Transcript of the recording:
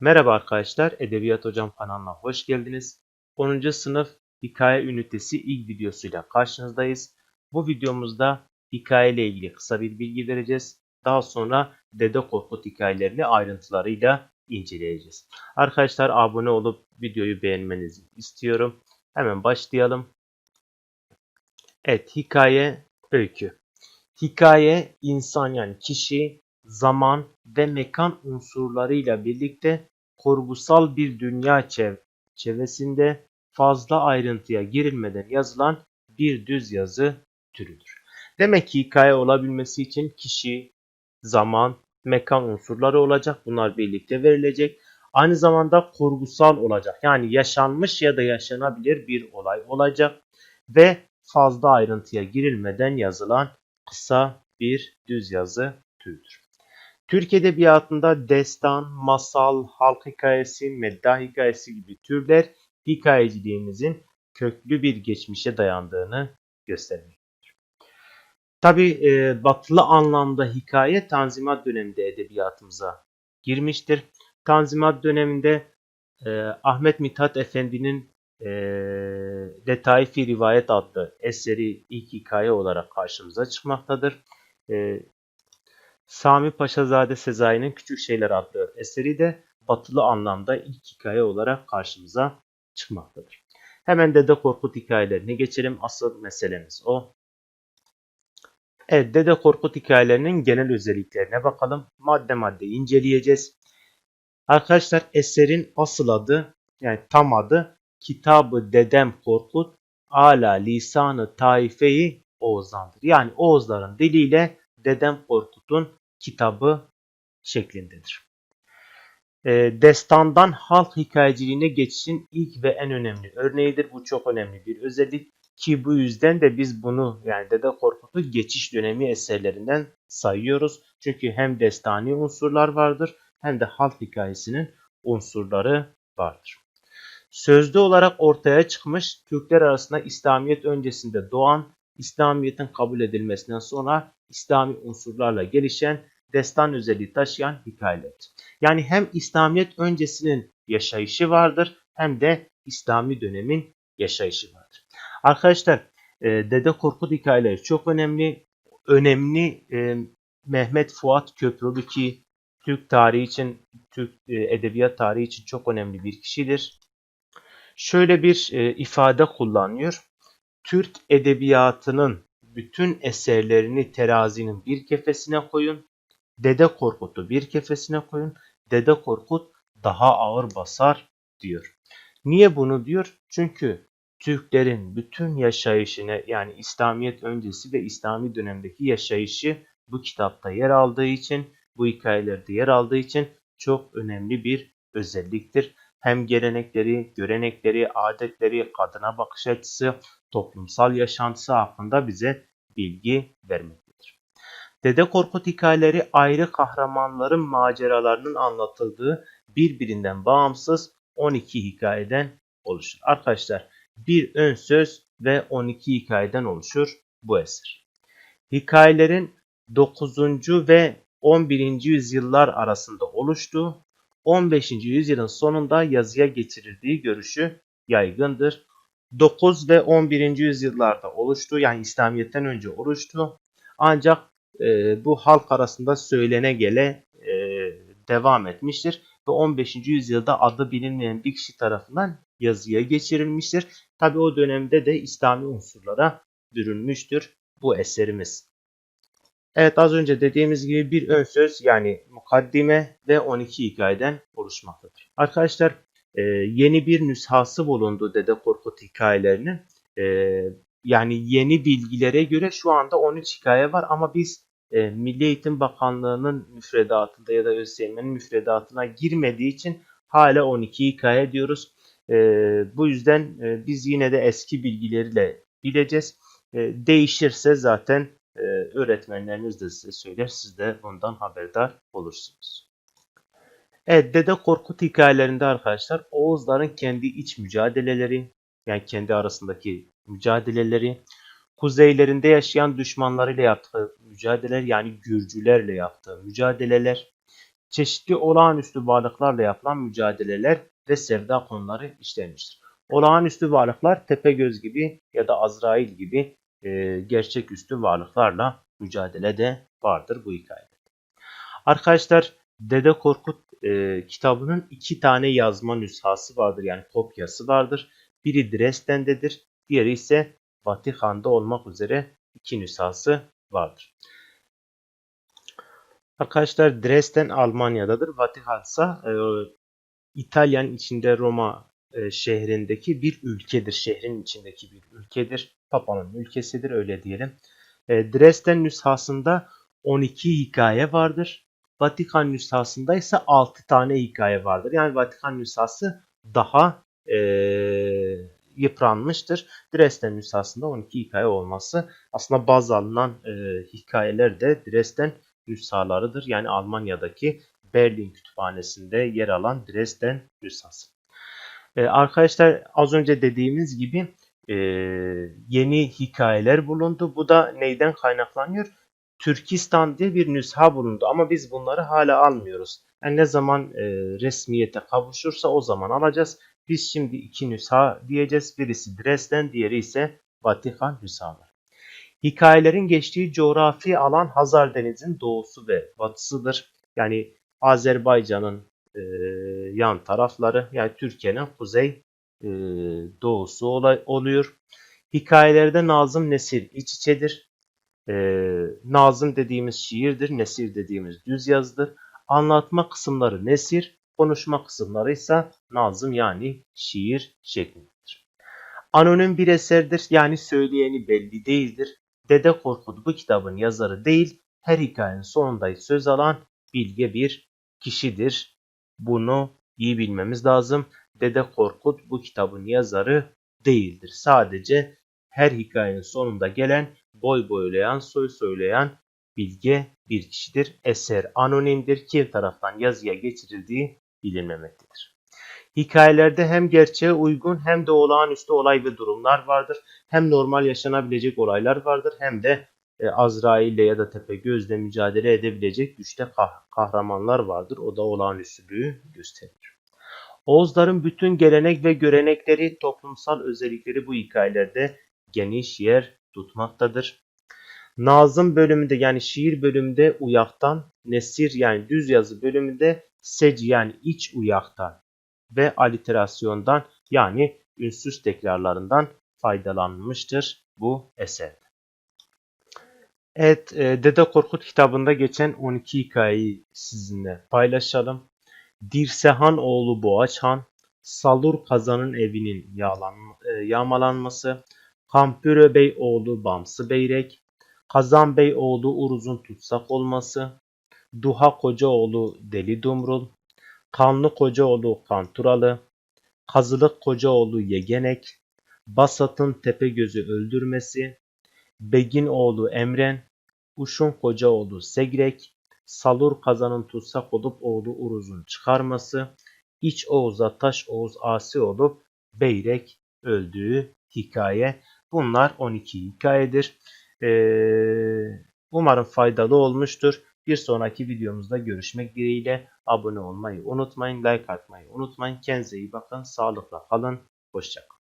Merhaba arkadaşlar, Edebiyat Hocam kanalına hoş geldiniz. 10. sınıf hikaye ünitesi ilk videosuyla karşınızdayız. Bu videomuzda hikaye ile ilgili kısa bir bilgi vereceğiz. Daha sonra Dede Korkut hikayelerini ayrıntılarıyla inceleyeceğiz. Arkadaşlar abone olup videoyu beğenmenizi istiyorum. Hemen başlayalım. Evet, hikaye öykü. Hikaye insan yani kişi, zaman ve mekan unsurlarıyla birlikte kurgusal bir dünya çev- çevresinde fazla ayrıntıya girilmeden yazılan bir düz yazı türüdür. Demek ki hikaye olabilmesi için kişi, zaman, mekan unsurları olacak. Bunlar birlikte verilecek. Aynı zamanda kurgusal olacak. Yani yaşanmış ya da yaşanabilir bir olay olacak ve fazla ayrıntıya girilmeden yazılan kısa bir düz yazı türüdür. Türk Edebiyatı'nda destan, masal, halk hikayesi, meddah hikayesi gibi türler hikayeciliğimizin köklü bir geçmişe dayandığını göstermektedir. Tabi e, batılı anlamda hikaye Tanzimat döneminde edebiyatımıza girmiştir. Tanzimat döneminde e, Ahmet Mithat Efendi'nin e, Letaifi Rivayet adlı eseri ilk hikaye olarak karşımıza çıkmaktadır. E, Sami Paşazade Sezai'nin Küçük Şeyler adlı eseri de batılı anlamda ilk hikaye olarak karşımıza çıkmaktadır. Hemen Dede Korkut hikayelerine geçelim. Asıl meselemiz o. Evet, Dede Korkut hikayelerinin genel özelliklerine bakalım. Madde madde inceleyeceğiz. Arkadaşlar eserin asıl adı yani tam adı Kitabı Dedem Korkut Ala Lisanı Taifeyi Oğuz'dandır. Yani Oğuzların diliyle Dedem Korkut'un kitabı şeklindedir. E, destandan halk hikayeciliğine geçişin ilk ve en önemli örneğidir. Bu çok önemli bir özellik ki bu yüzden de biz bunu yani Dede Korkut'u geçiş dönemi eserlerinden sayıyoruz. Çünkü hem destani unsurlar vardır hem de halk hikayesinin unsurları vardır. Sözlü olarak ortaya çıkmış Türkler arasında İslamiyet öncesinde doğan, İslamiyet'in kabul edilmesinden sonra İslami unsurlarla gelişen, destan özelliği taşıyan hikayelerdir. Yani hem İslamiyet öncesinin yaşayışı vardır hem de İslami dönemin yaşayışı vardır. Arkadaşlar e, Dede Korkut hikayeleri çok önemli. Önemli e, Mehmet Fuat Köprülü ki Türk tarihi için, Türk e, edebiyat tarihi için çok önemli bir kişidir. Şöyle bir ifade kullanıyor. Türk edebiyatının bütün eserlerini terazinin bir kefesine koyun. Dede Korkut'u bir kefesine koyun. Dede Korkut daha ağır basar diyor. Niye bunu diyor? Çünkü Türklerin bütün yaşayışını yani İslamiyet öncesi ve İslami dönemdeki yaşayışı bu kitapta yer aldığı için, bu hikayelerde yer aldığı için çok önemli bir özelliktir. Hem gelenekleri, görenekleri, adetleri, kadına bakış açısı, toplumsal yaşantısı hakkında bize bilgi vermektedir. Dede Korkut hikayeleri ayrı kahramanların maceralarının anlatıldığı birbirinden bağımsız 12 hikayeden oluşur. Arkadaşlar bir ön söz ve 12 hikayeden oluşur bu eser. Hikayelerin 9. ve 11. yüzyıllar arasında oluştuğu, 15. yüzyılın sonunda yazıya geçirildiği görüşü yaygındır. 9 ve 11. yüzyıllarda oluştu. Yani İslamiyet'ten önce oluştu. Ancak e, bu halk arasında söylene gele e, devam etmiştir. Ve 15. yüzyılda adı bilinmeyen bir kişi tarafından yazıya geçirilmiştir. Tabi o dönemde de İslami unsurlara bürünmüştür bu eserimiz. Evet az önce dediğimiz gibi bir ön söz yani mukaddime ve 12 hikayeden oluşmaktadır. Arkadaşlar e, yeni bir nüshası bulundu Dede Korkut hikayelerinin. E, yani yeni bilgilere göre şu anda 13 hikaye var ama biz e, Milli Eğitim Bakanlığı'nın müfredatında ya da ÖSYM'nin müfredatına girmediği için hala 12 hikaye diyoruz. E, bu yüzden e, biz yine de eski bilgileriyle bileceğiz. E, değişirse zaten e, öğretmenleriniz de size söyler. Siz de bundan haberdar olursunuz. Evet Dede Korkut hikayelerinde arkadaşlar Oğuzların kendi iç mücadeleleri yani kendi arasındaki mücadeleleri kuzeylerinde yaşayan düşmanlarıyla yaptığı mücadeleler yani Gürcülerle yaptığı mücadeleler çeşitli olağanüstü varlıklarla yapılan mücadeleler ve sevda konuları işlenmiştir. Olağanüstü varlıklar Tepegöz gibi ya da Azrail gibi e, gerçeküstü varlıklarla mücadele de vardır bu hikayede. Arkadaşlar Dede Korkut e, kitabının iki tane yazma nüshası vardır yani kopyası vardır. Biri Dresden'dedir, diğeri ise Vatikan'da olmak üzere iki nüshası vardır. Arkadaşlar Dresden Almanya'dadır. Vatikan ise e, İtalyan içinde Roma e, şehrindeki bir ülkedir. Şehrin içindeki bir ülkedir. Papa'nın ülkesidir öyle diyelim. E, Dresden nüshasında 12 hikaye vardır. Vatikan nüshasında ise 6 tane hikaye vardır. Yani Vatikan nüshası daha e, yıpranmıştır. Dresden nüshasında 12 hikaye olması aslında baz alınan e, hikayeler de Dresden nüshalarıdır. Yani Almanya'daki Berlin kütüphanesinde yer alan Dresden nüshası. Ee, arkadaşlar az önce dediğimiz gibi e, yeni hikayeler bulundu. Bu da neyden kaynaklanıyor? Türkistan diye bir nüsha bulundu ama biz bunları hala almıyoruz. Yani ne zaman e, resmiyete kavuşursa o zaman alacağız. Biz şimdi iki nüsha diyeceğiz. Birisi Dresden, diğeri ise Vatikan nüshaları. Hikayelerin geçtiği coğrafi alan Hazar Denizi'nin doğusu ve batısıdır. Yani Azerbaycan'ın e, yan tarafları yani Türkiye'nin kuzey e, doğusu olay, oluyor. Hikayelerde Nazım Nesir iç içedir. E, Nazım dediğimiz şiirdir, Nesir dediğimiz düz yazıdır. Anlatma kısımları Nesir, konuşma kısımları ise Nazım yani şiir şeklindedir. Anonim bir eserdir yani söyleyeni belli değildir. Dede Korkut bu kitabın yazarı değil, her hikayenin sonunda söz alan bilge bir kişidir. Bunu iyi bilmemiz lazım. Dede Korkut bu kitabın yazarı değildir. Sadece her hikayenin sonunda gelen boy boylayan, soy söyleyen bilge bir kişidir. Eser anonimdir. Kim taraftan yazıya geçirildiği bilinmemektedir. Hikayelerde hem gerçeğe uygun hem de olağanüstü olay ve durumlar vardır. Hem normal yaşanabilecek olaylar vardır hem de e, Azrail'le ya da Tepegöz'le mücadele edebilecek güçte kah- kahramanlar vardır. O da olağanüstülüğü gösterir. Oğuzların bütün gelenek ve görenekleri, toplumsal özellikleri bu hikayelerde geniş yer tutmaktadır. Nazım bölümünde yani şiir bölümünde uyaktan, nesir yani düz yazı bölümünde sec yani iç uyaktan ve aliterasyondan yani ünsüz tekrarlarından faydalanmıştır bu eserde. Evet, e, Dede Korkut kitabında geçen 12 hikayeyi sizinle paylaşalım. Dirsehan oğlu Boğaçhan, Salur Kazan'ın evinin e, yağmalanması, Kampüre Bey oğlu Bamsı Beyrek, Kazan Bey oğlu Uruz'un tutsak olması, Duha Kocaoğlu Deli Dumrul, Kanlı Kocaoğlu Kanturalı, Kazılık Kocaoğlu Yegenek, Basat'ın Tepegöz'ü öldürmesi, Begin oğlu Emren, Uşun Kocaoğlu Segrek, Salur Kazan'ın tutsak olup oğlu Uruz'un çıkarması, İç Oğuz'a Taş Oğuz asi olup Beyrek öldüğü hikaye. Bunlar 12 hikayedir. Ee, umarım faydalı olmuştur. Bir sonraki videomuzda görüşmek dileğiyle abone olmayı unutmayın, like atmayı unutmayın. Kendinize iyi bakın, sağlıkla kalın, hoşçakalın.